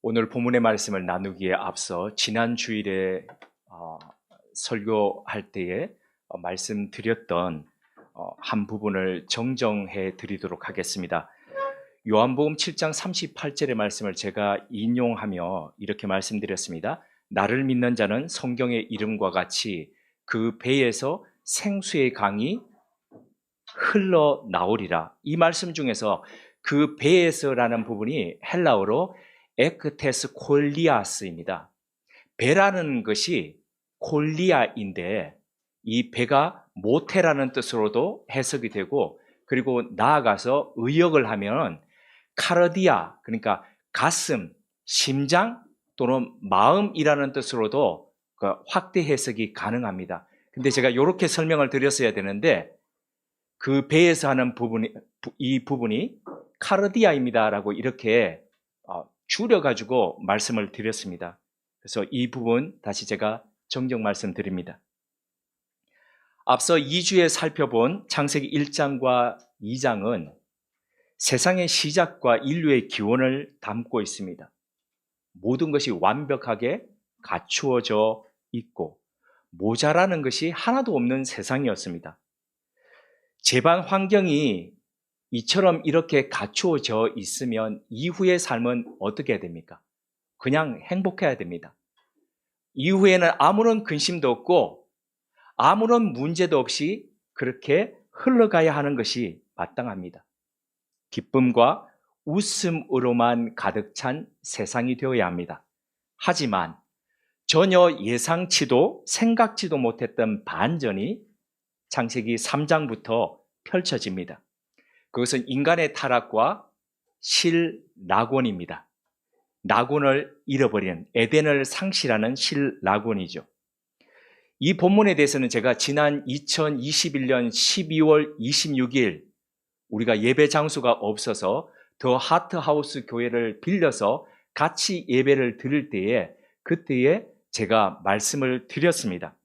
오늘 본문의 말씀을 나누기에 앞서 지난 주일에 어, 설교할 때에 어, 말씀드렸던 어, 한 부분을 정정해 드리도록 하겠습니다. 요한복음 7장 38절의 말씀을 제가 인용하며 이렇게 말씀드렸습니다. 나를 믿는 자는 성경의 이름과 같이 그 배에서 생수의 강이 흘러 나오리라. 이 말씀 중에서 그 배에서라는 부분이 헬라어로 에크테스 콜리아스입니다. 배라는 것이 콜리아인데 이 배가 모태라는 뜻으로도 해석이 되고 그리고 나아가서 의역을 하면 카르디아 그러니까 가슴, 심장 또는 마음이라는 뜻으로도 그 확대 해석이 가능합니다. 근데 제가 이렇게 설명을 드렸어야 되는데 그 배에서 하는 부분이 이 부분이 카르디아입니다라고 이렇게 어, 줄여가지고 말씀을 드렸습니다. 그래서 이 부분 다시 제가 정정 말씀드립니다. 앞서 2주에 살펴본 창세기 1장과 2장은 세상의 시작과 인류의 기원을 담고 있습니다. 모든 것이 완벽하게 갖추어져 있고 모자라는 것이 하나도 없는 세상이었습니다. 재반 환경이 이처럼 이렇게 갖추어져 있으면 이후의 삶은 어떻게 됩니까? 그냥 행복해야 됩니다. 이후에는 아무런 근심도 없고 아무런 문제도 없이 그렇게 흘러가야 하는 것이 마땅합니다. 기쁨과 웃음으로만 가득 찬 세상이 되어야 합니다. 하지만 전혀 예상치도 생각지도 못했던 반전이 창세기 3장부터 펼쳐집니다. 그것은 인간의 타락과 실낙원입니다. 낙원을 잃어버린 에덴을 상실하는 실낙원이죠. 이 본문에 대해서는 제가 지난 2021년 12월 26일 우리가 예배 장소가 없어서 더 하트하우스 교회를 빌려서 같이 예배를 드릴 때에 그때에 제가 말씀을 드렸습니다.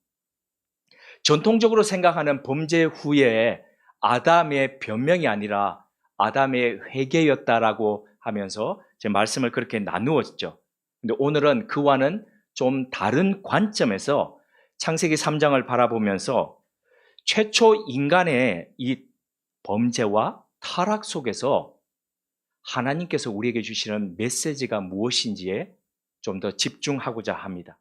전통적으로 생각하는 범죄 후에 아담의 변명이 아니라 아담의 회개였다라고 하면서 제 말씀을 그렇게 나누었죠. 근데 오늘은 그와는 좀 다른 관점에서 창세기 3장을 바라보면서 최초 인간의 이 범죄와 타락 속에서 하나님께서 우리에게 주시는 메시지가 무엇인지에 좀 더 집중하고자 합니다.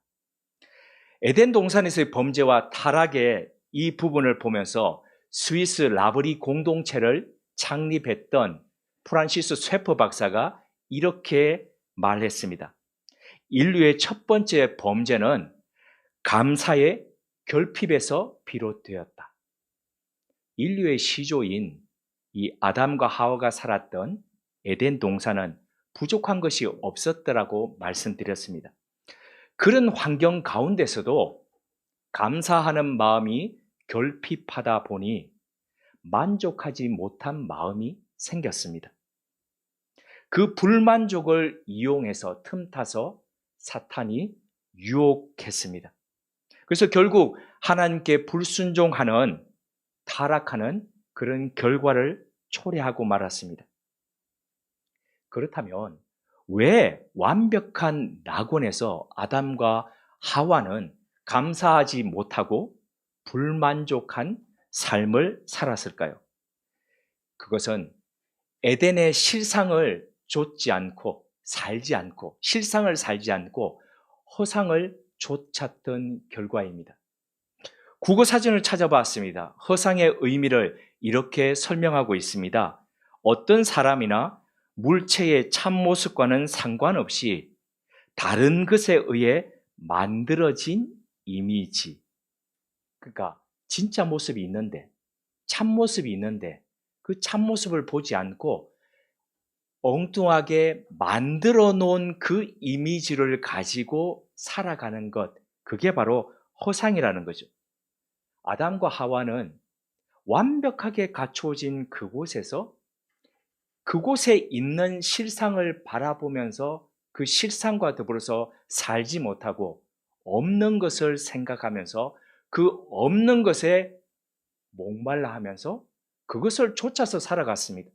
에덴 동산에서의 범죄와 타락의 이 부분을 보면서 스위스 라브리 공동체를 창립했던 프란시스 쇠퍼 박사가 이렇게 말했습니다. 인류의 첫 번째 범죄는 감사의 결핍에서 비롯되었다. 인류의 시조인 이 아담과 하와가 살았던 에덴 동산은 부족한 것이 없었더라고 말씀드렸습니다. 그런 환경 가운데서도 감사하는 마음이 결핍하다 보니 만족하지 못한 마음이 생겼습니다. 그 불만족을 이용해서 틈타서 사탄이 유혹했습니다. 그래서 결국 하나님께 불순종하는 타락하는 그런 결과를 초래하고 말았습니다. 그렇다면 왜 완벽한 낙원에서 아담과 하와는 감사하지 못하고 불만족한 삶을 살았을까요? 그것은 에덴의 실상을 좇지 않고 살지 않고 실상을 살지 않고 허상을 좇았던 결과입니다. 국어 사전을 찾아봤습니다. 허상의 의미를 이렇게 설명하고 있습니다. 어떤 사람이나 물체의 참모습과는 상관없이 다른 것에 의해 만들어진 이미지. 그러니까 진짜 모습이 있는데, 참모습이 있는데, 그 참모습을 보지 않고 엉뚱하게 만들어 놓은 그 이미지를 가지고 살아가는 것, 그게 바로 허상이라는 거죠. 아담과 하와는 완벽하게 갖추어진 그곳에서 그곳에 있는 실상을 바라보면서 그 실상과 더불어서 살지 못하고 없는 것을 생각하면서 그 없는 것에 목말라 하면서 그것을 쫓아서 살아갔습니다.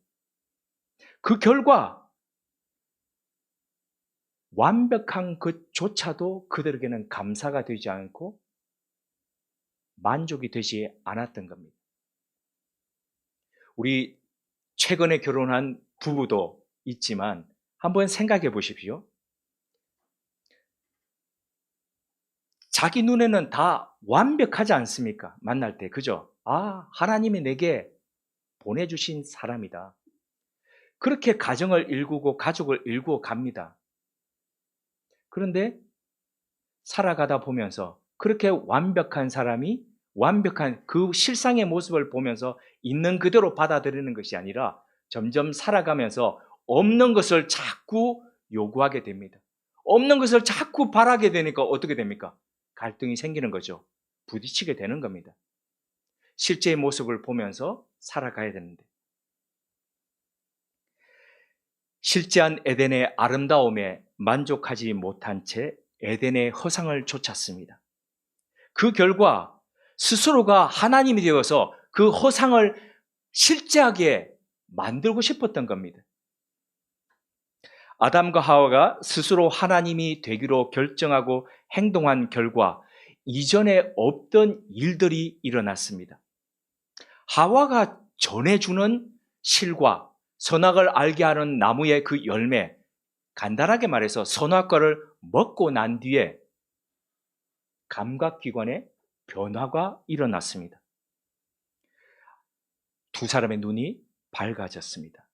그 결과 완벽한 것조차도 그들에게는 감사가 되지 않고 만족이 되지 않았던 겁니다. 우리 최근에 결혼한 부부도 있지만 한번 생각해 보십시오. 자기 눈에는 다 완벽하지 않습니까? 만날 때. 그죠? 아, 하나님이 내게 보내주신 사람이다. 그렇게 가정을 일구고 가족을 일구어 갑니다. 그런데 살아가다 보면서 그렇게 완벽한 사람이 완벽한 그 실상의 모습을 보면서 있는 그대로 받아들이는 것이 아니라 점점 살아가면서 없는 것을 자꾸 요구하게 됩니다. 없는 것을 자꾸 바라게 되니까 어떻게 됩니까? 갈등이 생기는 거죠. 부딪히게 되는 겁니다. 실제의 모습을 보면서 살아가야 되는데. 실제한 에덴의 아름다움에 만족하지 못한 채 에덴의 허상을 쫓았습니다. 그 결과 스스로가 하나님이 되어서 그 허상을 실제하게 만들고 싶었던 겁니다. 아담과 하와가 스스로 하나님이 되기로 결정하고 행동한 결과 이전에 없던 일들이 일어났습니다. 하와가 전해주는 실과 선악을 알게 하는 나무의 그 열매, 간단하게 말해서 선악과를 먹고 난 뒤에 감각기관에 변화가 일어났습니다. 두 사람의 눈이 밝아졌습니다.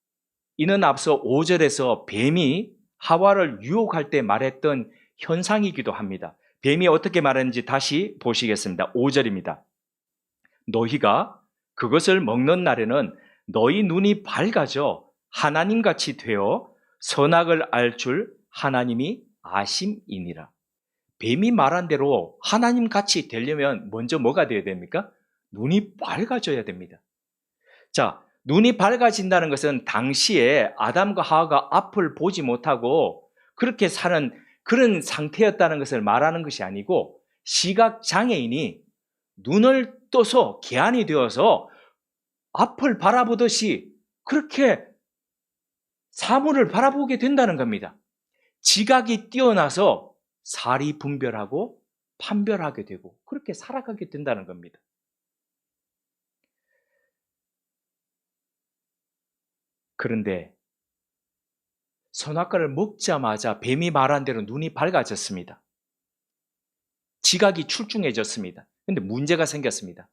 이는 앞서 5절에서 뱀이 하와를 유혹할 때 말했던 현상이기도 합니다. 뱀이 어떻게 말했는지 다시 보시겠습니다. 5절입니다. 너희가 그것을 먹는 날에는 너희 눈이 밝아져 하나님 같이 되어 선악을 알 줄 하나님이 아심이니라. 뱀이 말한 대로 하나님 같이 되려면 먼저 뭐가 되어야 됩니까? 눈이 밝아져야 됩니다. 자, 눈이 밝아진다는 것은 당시에 아담과 하와가 앞을 보지 못하고 그렇게 사는 그런 상태였다는 것을 말하는 것이 아니고 시각 장애인이 눈을 떠서 개안이 되어서 앞을 바라보듯이 그렇게 사물을 바라보게 된다는 겁니다. 지각이 뛰어나서 살이 분별하고 판별하게 되고 그렇게 살아가게 된다는 겁니다. 그런데 선악과를 먹자마자 뱀이 말한 대로 눈이 밝아졌습니다. 지각이 출중해졌습니다. 근데 문제가 생겼습니다.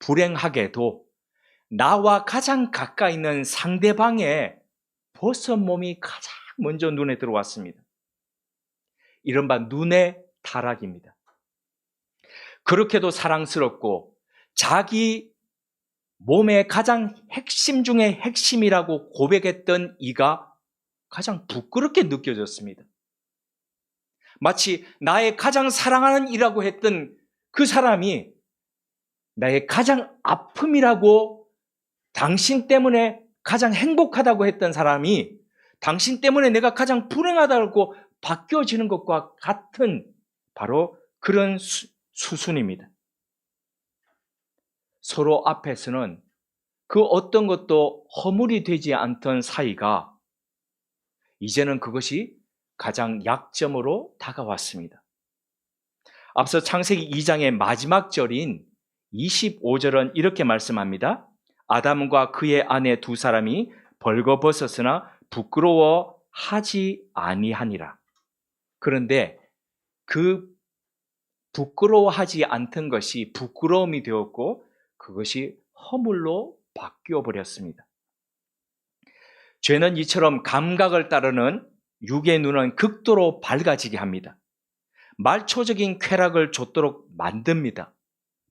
불행하게도 나와 가장 가까이 있는 상대방의 버섯 몸이 가장 먼저 눈에 들어왔습니다. 이른바 눈의 타락입니다. 그렇게도 사랑스럽고 자기 몸의 가장 핵심 중의 핵심이라고 고백했던 이가 가장 부끄럽게 느껴졌습니다. 마치 나의 가장 사랑하는 이라고 했던 그 사람이 나의 가장 아픔이라고 당신 때문에 가장 행복하다고 했던 사람이 당신 때문에 내가 가장 불행하다고 바뀌어지는 것과 같은 바로 그런 수, 수순입니다. 서로 앞에서는 그 어떤 것도 허물이 되지 않던 사이가 이제는 그것이 가장 약점으로 다가왔습니다. 앞서 창세기 2장의 마지막 절인 25절은 이렇게 말씀합니다. 아담과 그의 아내 두 사람이 벌거벗었으나 부끄러워 하지 아니하니라. 그런데 그 부끄러워하지 않던 것이 부끄러움이 되었고 그것이 허물로 바뀌어 버렸습니다. 죄는 이처럼 감각을 따르는 육의 눈은 극도로 밝아지게 합니다. 말초적인 쾌락을 줬도록 만듭니다.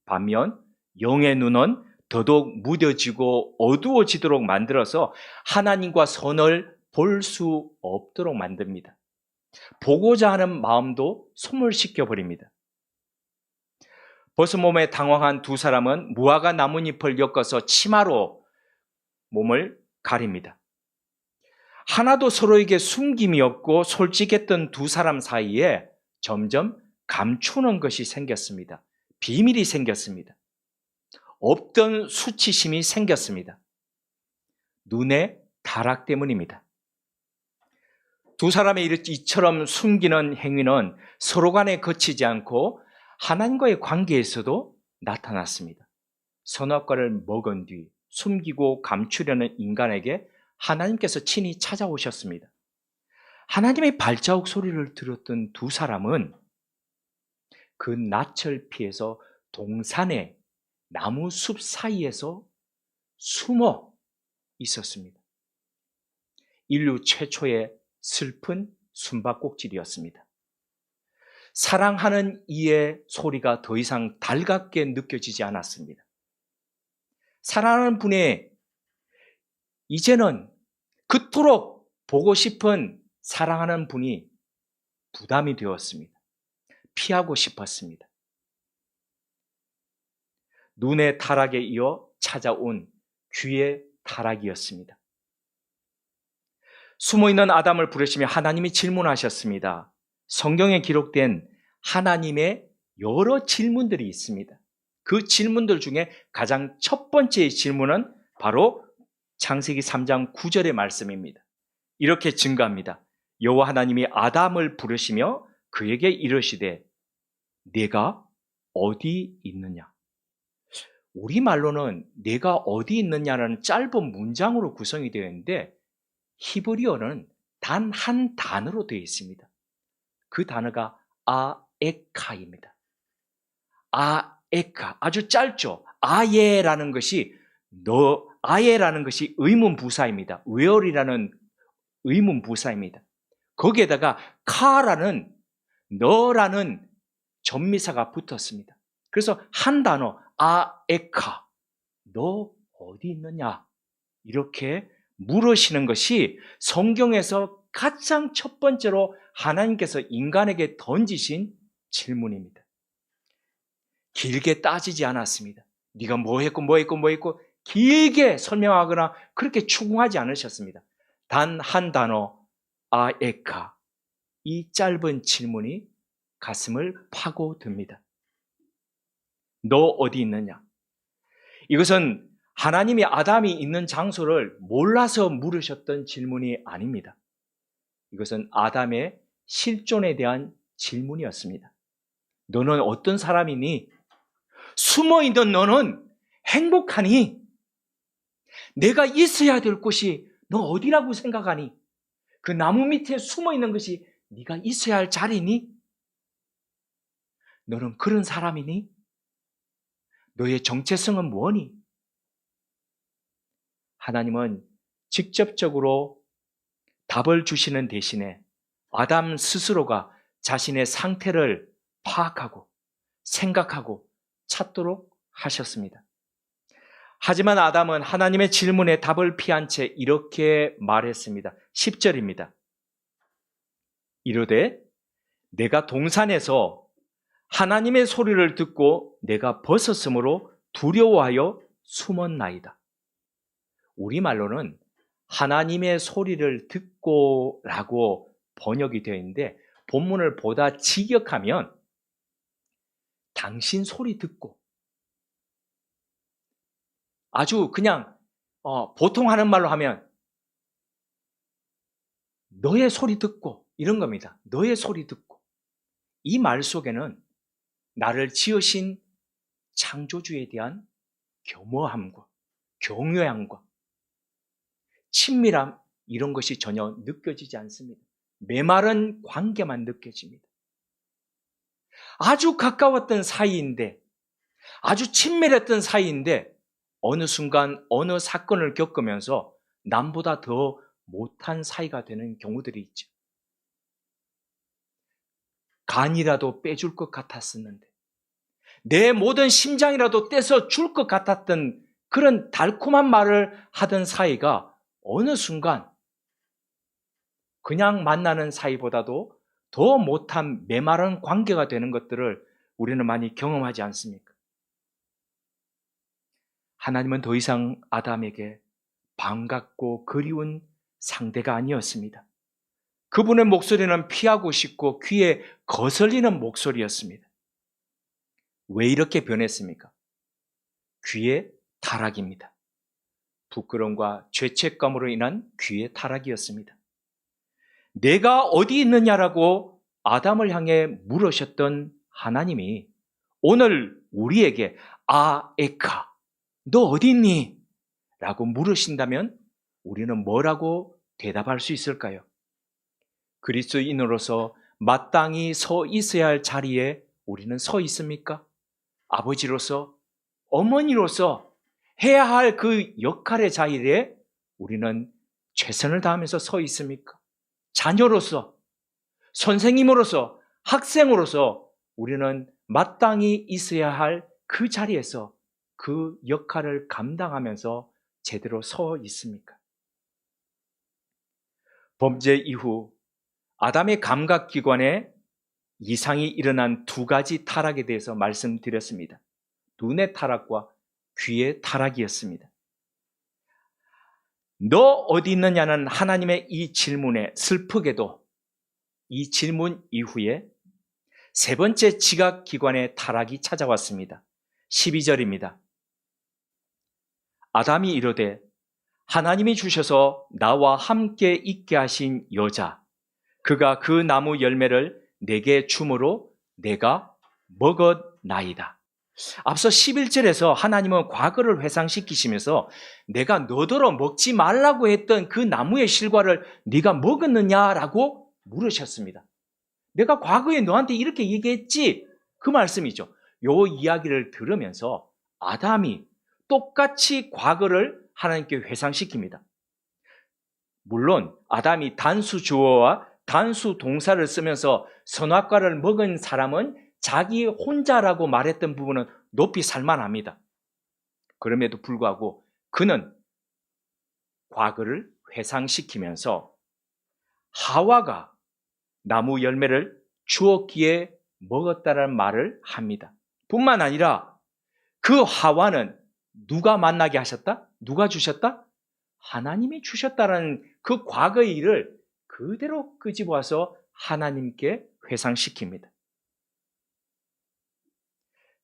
반면 영의 눈은 더더욱 무뎌지고 어두워지도록 만들어서 하나님과 선을 볼 수 없도록 만듭니다. 보고자 하는 마음도 소멸시켜 버립니다. 버스몸에 당황한 두 사람은 무화과 나뭇잎을 엮어서 치마로 몸을 가립니다. 하나도 서로에게 숨김이 없고 솔직했던 두 사람 사이에 점점 감추는 것이 생겼습니다. 비밀이 생겼습니다. 없던 수치심이 생겼습니다. 눈의 타락 때문입니다. 두 사람의 이처럼 숨기는 행위는 서로 간에 거치지 않고 하나님과의 관계에서도 나타났습니다. 선악과를 먹은 뒤 숨기고 감추려는 인간에게 하나님께서 친히 찾아오셨습니다. 하나님의 발자국 소리를 들었던 두 사람은 그 낯을 피해서 동산의 나무 숲 사이에서 숨어 있었습니다. 인류 최초의 슬픈 숨바꼭질이었습니다. 사랑하는 이의 소리가 더 이상 달갑게 느껴지지 않았습니다. 사랑하는 분의 이제는 그토록 보고 싶은 사랑하는 분이 부담이 되었습니다. 피하고 싶었습니다. 눈의 타락에 이어 찾아온 귀의 타락이었습니다. 숨어있는 아담을 부르시며 하나님이 질문하셨습니다. 성경에 기록된 하나님의 여러 질문들이 있습니다. 그 질문들 중에 가장 첫 번째 질문은 바로 창세기 3장 9절의 말씀입니다. 이렇게 증가합니다. 여호와 하나님이 아담을 부르시며 그에게 이르시되 내가 어디 있느냐? 우리 말로는 내가 어디 있느냐라는 짧은 문장으로 구성이 되어 있는데 히브리어는 단 한 단어로 되어 있습니다. 그 단어가 아에카입니다. 아에카 아주 짧죠. 아예라는 것이 너 아예라는 것이 의문 부사입니다. where이라는 의문 부사입니다. 거기에다가 카라는 너라는 전미사가 붙었습니다. 그래서 한 단어 아에카 너 어디 있느냐 이렇게 물으시는 것이 성경에서 가장 첫 번째로 하나님께서 인간에게 던지신 질문입니다. 길게 따지지 않았습니다. 네가 뭐 했고 뭐 했고 뭐 했고 길게 설명하거나 그렇게 추궁하지 않으셨습니다. 단 한 단어 아에카 이 짧은 질문이 가슴을 파고듭니다. 너 어디 있느냐? 이것은 하나님이 아담이 있는 장소를 몰라서 물으셨던 질문이 아닙니다. 이것은 아담의 실존에 대한 질문이었습니다. 너는 어떤 사람이니? 숨어 있는 너는 행복하니? 내가 있어야 될 곳이 너 어디라고 생각하니? 그 나무 밑에 숨어 있는 것이 네가 있어야 할 자리니? 너는 그런 사람이니? 너의 정체성은 뭐니? 하나님은 직접적으로 답을 주시는 대신에 아담 스스로가 자신의 상태를 파악하고 생각하고 찾도록 하셨습니다. 하지만 아담은 하나님의 질문에 답을 피한 채 이렇게 말했습니다. 10절입니다. 이르되 내가 동산에서 하나님의 소리를 듣고 내가 벗었으므로 두려워하여 숨었나이다. 우리말로는 하나님의 소리를 듣고 라고 번역이 되어 있는데 본문을 보다 직역하면 당신 소리 듣고 아주 그냥 어, 보통 하는 말로 하면 너의 소리 듣고 이런 겁니다. 너의 소리 듣고 이 말 속에는 나를 지으신 창조주에 대한 겸허함과 경외함과 친밀함 이런 것이 전혀 느껴지지 않습니다. 메마른 관계만 느껴집니다. 아주 가까웠던 사이인데 아주 친밀했던 사이인데 어느 순간 어느 사건을 겪으면서 남보다 더 못한 사이가 되는 경우들이 있죠. 간이라도 빼줄 것 같았었는데 내 모든 심장이라도 떼서 줄 것 같았던 그런 달콤한 말을 하던 사이가 어느 순간 그냥 만나는 사이보다도 더 못한 메마른 관계가 되는 것들을 우리는 많이 경험하지 않습니까? 하나님은 더 이상 아담에게 반갑고 그리운 상대가 아니었습니다. 그분의 목소리는 피하고 싶고 귀에 거슬리는 목소리였습니다. 왜 이렇게 변했습니까? 귀의 타락입니다. 부끄러움과 죄책감으로 인한 귀의 타락이었습니다. 내가 어디 있느냐라고 아담을 향해 물으셨던 하나님이 오늘 우리에게 아 에카 너 어디 있니? 라고 물으신다면 우리는 뭐라고 대답할 수 있을까요? 그리스도인으로서 마땅히 서 있어야 할 자리에 우리는 서 있습니까? 아버지로서 어머니로서 해야 할 그 역할의 자리에 우리는 최선을 다하면서 서 있습니까? 자녀로서, 선생님으로서, 학생으로서 우리는 마땅히 있어야 할 그 자리에서 그 역할을 감당하면서 제대로 서 있습니까? 범죄 이후 아담의 감각기관에 이상이 일어난 두 가지 타락에 대해서 말씀드렸습니다. 눈의 타락과 귀의 타락이었습니다. 너 어디 있느냐는 하나님의 이 질문에 슬프게도 이 질문 이후에 세 번째 지각 기관의 타락이 찾아왔습니다. 12절입니다. 아담이 이르되 하나님이 주셔서 나와 함께 있게 하신 여자 그가 그 나무 열매를 내게 주므로 내가 먹었나이다. 앞서 11절에서 하나님은 과거를 회상시키시면서 내가 너더러 먹지 말라고 했던 그 나무의 실과를 네가 먹었느냐라고 물으셨습니다. 내가 과거에 너한테 이렇게 얘기했지? 그 말씀이죠. 요 이야기를 들으면서 아담이 똑같이 과거를 하나님께 회상시킵니다. 물론 아담이 단수 주어와 단수 동사를 쓰면서 선악과를 먹은 사람은 자기 혼자라고 말했던 부분은 높이 살만합니다. 그럼에도 불구하고 그는 과거를 회상시키면서 하와가 나무 열매를 주었기에 먹었다는 말을 합니다. 뿐만 아니라 그 하와는 누가 만나게 하셨다? 누가 주셨다? 하나님이 주셨다라는 그 과거의 일을 그대로 끄집어와서 하나님께 회상시킵니다.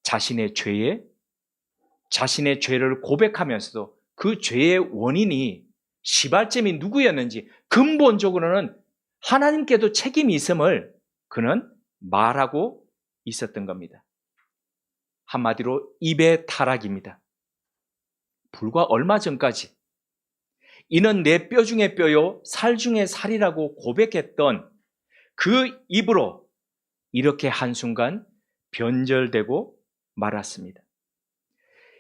자신의 죄에 자신의 죄를 고백하면서도 그 죄의 원인이 시발점이 누구였는지 근본적으로는 하나님께도 책임이 있음을 그는 말하고 있었던 겁니다. 한마디로 입의 타락입니다. 불과 얼마 전까지 이는 내 뼈 중에 뼈요 살 중에 살이라고 고백했던 그 입으로 이렇게 한순간 변절되고 말았습니다.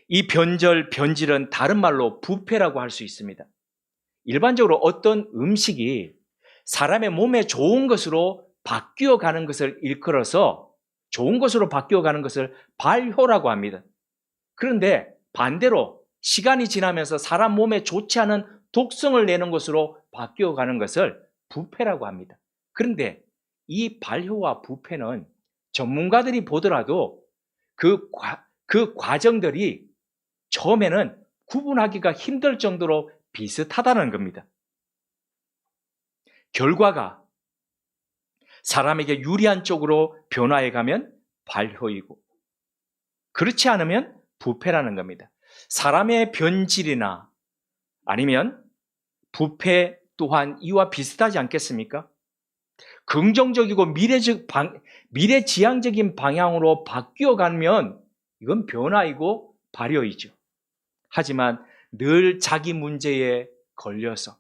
이 변절, 변질은 다른 말로 부패라고 할 수 있습니다. 일반적으로 어떤 음식이 사람의 몸에 좋은 것으로 바뀌어 가는 것을 일컬어서 좋은 것으로 바뀌어 가는 것을 발효라고 합니다. 그런데 반대로 시간이 지나면서 사람 몸에 좋지 않은 독성을 내는 것으로 바뀌어 가는 것을 부패라고 합니다. 그런데 이 발효와 부패는 전문가들이 보더라도 그, 과, 그 과정들이 처음에는 구분하기가 힘들 정도로 비슷하다는 겁니다. 결과가 사람에게 유리한 쪽으로 변화해 가면 발효이고 그렇지 않으면 부패라는 겁니다. 사람의 변질이나 아니면 부패 또한 이와 비슷하지 않겠습니까? 긍정적이고 미래적 방, 미래 지향적인 방향으로 바뀌어 가면 이건 변화이고 발효이죠. 하지만 늘 자기 문제에 걸려서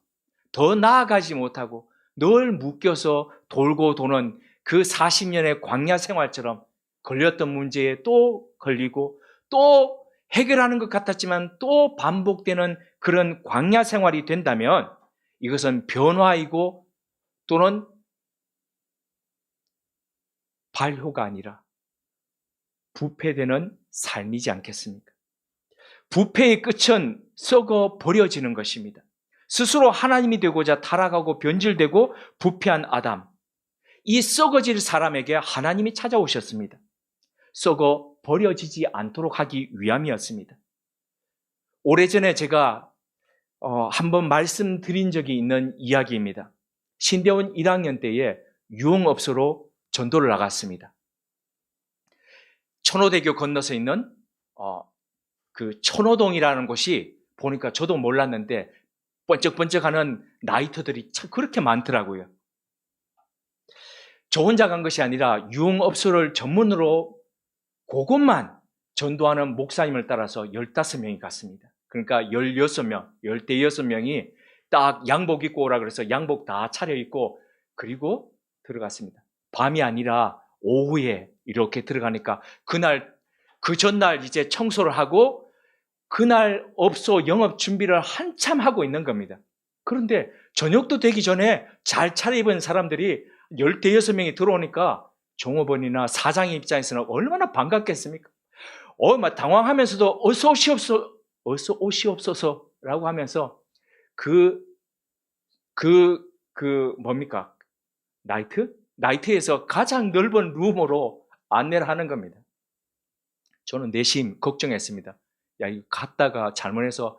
더 나아가지 못하고 늘 묶여서 돌고 도는 그 40년의 광야 생활처럼 걸렸던 문제에 또 걸리고 또 해결하는 것 같았지만 또 반복되는 그런 광야 생활이 된다면 이것은 변화이고 또는 발효가 아니라 부패되는 삶이지 않겠습니까? 부패의 끝은 썩어 버려지는 것입니다. 스스로 하나님이 되고자 타락하고 변질되고 부패한 아담. 이 썩어질 사람에게 하나님이 찾아오셨습니다. 썩어 버려지지 않도록 하기 위함이었습니다. 오래전에 제가 어, 한번 말씀드린 적이 있는 이야기입니다. 신대원 1학년 때에 유흥업소로 전도를 나갔습니다. 천호대교 건너서 있는 어, 그 천호동이라는 곳이 보니까 저도 몰랐는데 번쩍번쩍하는 나이터들이 참 그렇게 많더라고요. 저 혼자 간 것이 아니라 유흥업소를 전문으로 그것만 전도하는 목사님을 따라서 15명이 갔습니다. 그러니까 16명, 16명이 딱 양복 입고 오라 그래서 양복 다 차려입고 그리고 들어갔습니다. 밤이 아니라 오후에 이렇게 들어가니까 그날, 그 전날 이제 청소를 하고 그날 업소 영업 준비를 한참 하고 있는 겁니다. 그런데 저녁도 되기 전에 잘 차려입은 사람들이 16명이 들어오니까 종업원이나 사장의 입장에서는 얼마나 반갑겠습니까? 어, 막 당황하면서도 어서 오시옵소, 어서 오시옵소서 라고 하면서 그, 그, 그, 뭡니까? 나이트? 나이트에서 가장 넓은 룸으로 안내를 하는 겁니다. 저는 내심 걱정했습니다. 야, 이거 갔다가 잘못해서,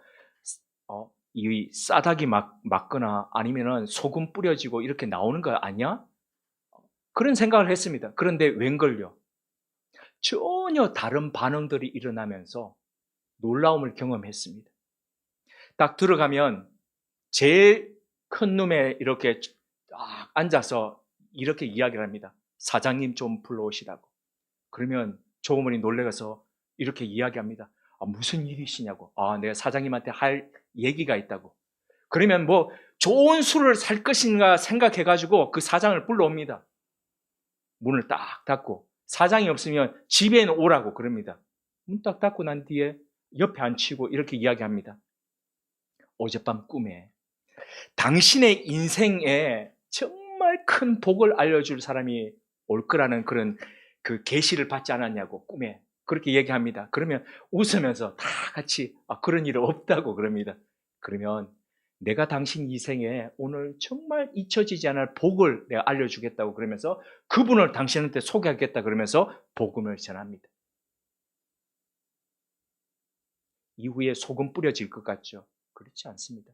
어, 이 싸닥이 막, 맞거나 아니면은 소금 뿌려지고 이렇게 나오는 거 아니야? 그런 생각을 했습니다. 그런데 웬걸요? 전혀 다른 반응들이 일어나면서 놀라움을 경험했습니다. 딱 들어가면 제일 큰 룸에 이렇게 딱 앉아서 이렇게 이야기를 합니다. 사장님 좀 불러오시라고. 그러면 조어머니 놀래가서 이렇게 이야기합니다. 아, 무슨 일이시냐고. 아, 내가 사장님한테 할 얘기가 있다고. 그러면 뭐 좋은 술을 살 것인가 생각해가지고 그 사장을 불러옵니다. 문을 딱 닫고 사장이 없으면 집에 오라고 그럽니다. 문 딱 닫고 난 뒤에 옆에 앉히고 이렇게 이야기합니다. 어젯밤 꿈에 당신의 인생에 정말 큰 복을 알려줄 사람이 올 거라는 그런 그 계시를 받지 않았냐고 꿈에 그렇게 얘기합니다. 그러면 웃으면서 다 같이 아, 그런 일 없다고 그럽니다. 그러면 내가 당신 이 생에 오늘 정말 잊혀지지 않을 복을 내가 알려주겠다고 그러면서 그분을 당신한테 소개하겠다 그러면서 복음을 전합니다. 이후에 소금 뿌려질 것 같죠? 그렇지 않습니다.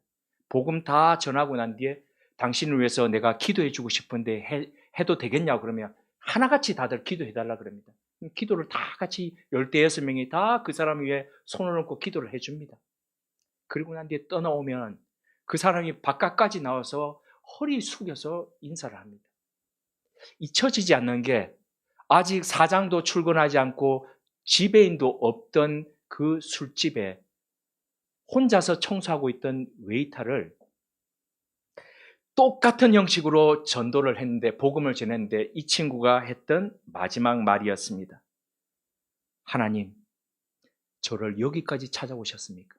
복음 다 전하고 난 뒤에 당신을 위해서 내가 기도해 주고 싶은데 해, 해도 되겠냐고 그러면 하나같이 다들 기도해 달라 그럽니다. 기도를 다 같이 열대여섯 명이 다 그 사람 위에 손을 얹고 기도를 해 줍니다. 그리고 난 뒤에 떠나오면 그 사람이 바깥까지 나와서 허리 숙여서 인사를 합니다. 잊혀지지 않는 게 아직 사장도 출근하지 않고 지배인도 없던 그 술집에 혼자서 청소하고 있던 웨이터를 똑같은 형식으로 전도를 했는데 복음을 전했는데 이 친구가 했던 마지막 말이었습니다. 하나님, 저를 여기까지 찾아오셨습니까?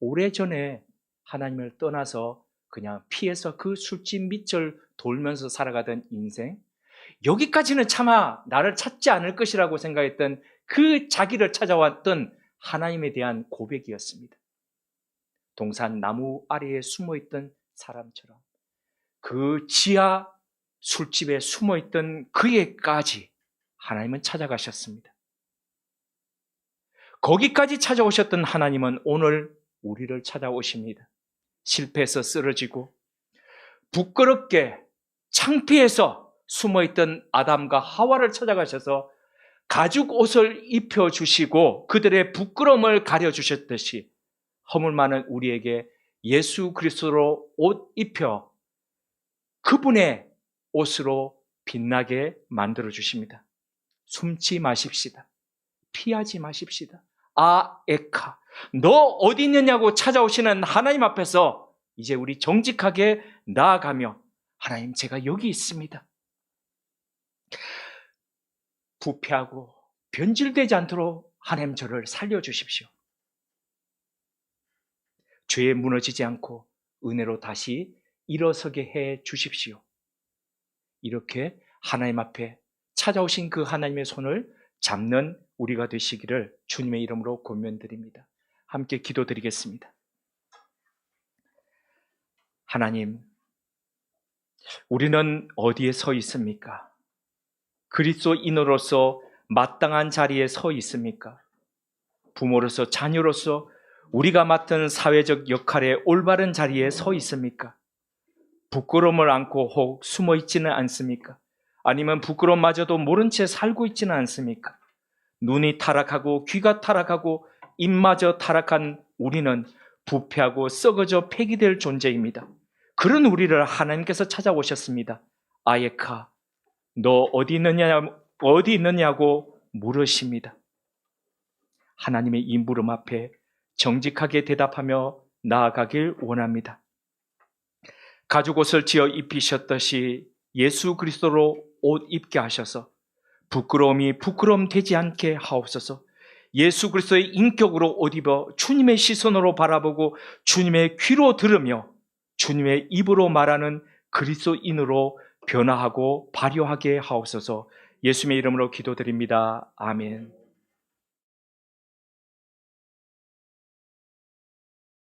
오래전에 하나님을 떠나서 그냥 피해서 그 술집 밑을 돌면서 살아가던 인생, 여기까지는 차마 나를 찾지 않을 것이라고 생각했던 그 자기를 찾아왔던 하나님에 대한 고백이었습니다. 동산 나무 아래에 숨어 있던 사람처럼 그 지하 술집에 숨어 있던 그에까지 하나님은 찾아가셨습니다. 거기까지 찾아오셨던 하나님은 오늘 우리를 찾아오십니다. 실패해서 쓰러지고 부끄럽게 창피해서 숨어 있던 아담과 하와를 찾아가셔서 가죽 옷을 입혀 주시고 그들의 부끄러움을 가려 주셨듯이 허물 많은 우리에게 예수 그리스도로 옷 입혀 그분의 옷으로 빛나게 만들어 주십니다. 숨지 마십시다. 피하지 마십시다. 아, 에카. 너 어디 있느냐고 찾아오시는 하나님 앞에서 이제 우리 정직하게 나아가며 하나님 제가 여기 있습니다. 부패하고 변질되지 않도록 하나님 저를 살려주십시오. 죄에 무너지지 않고 은혜로 다시 일어서게 해 주십시오. 이렇게 하나님 앞에 찾아오신 그 하나님의 손을 잡는 우리가 되시기를 주님의 이름으로 권면드립니다. 함께 기도드리겠습니다. 하나님, 우리는 어디에 서 있습니까? 그리스도인으로서 마땅한 자리에 서 있습니까? 부모로서 자녀로서 우리가 맡은 사회적 역할의 올바른 자리에 서 있습니까? 부끄러움을 안고 혹 숨어 있지는 않습니까? 아니면 부끄러움마저도 모른 채 살고 있지는 않습니까? 눈이 타락하고 귀가 타락하고 입마저 타락한 우리는 부패하고 썩어져 폐기될 존재입니다. 그런 우리를 하나님께서 찾아오셨습니다. 아예카, 너 어디 있느냐, 어디 있느냐고 물으십니다. 하나님의 이 물음 앞에 정직하게 대답하며 나아가길 원합니다. 가죽 옷을 지어 입히셨듯이 예수 그리스도로 옷 입게 하셔서 부끄러움이 부끄러움 되지 않게 하옵소서. 예수 그리스도의 인격으로 옷 입어 주님의 시선으로 바라보고 주님의 귀로 들으며 주님의 입으로 말하는 그리스도인으로 변화하고 발효하게 하옵소서. 예수님의 이름으로 기도드립니다. 아멘.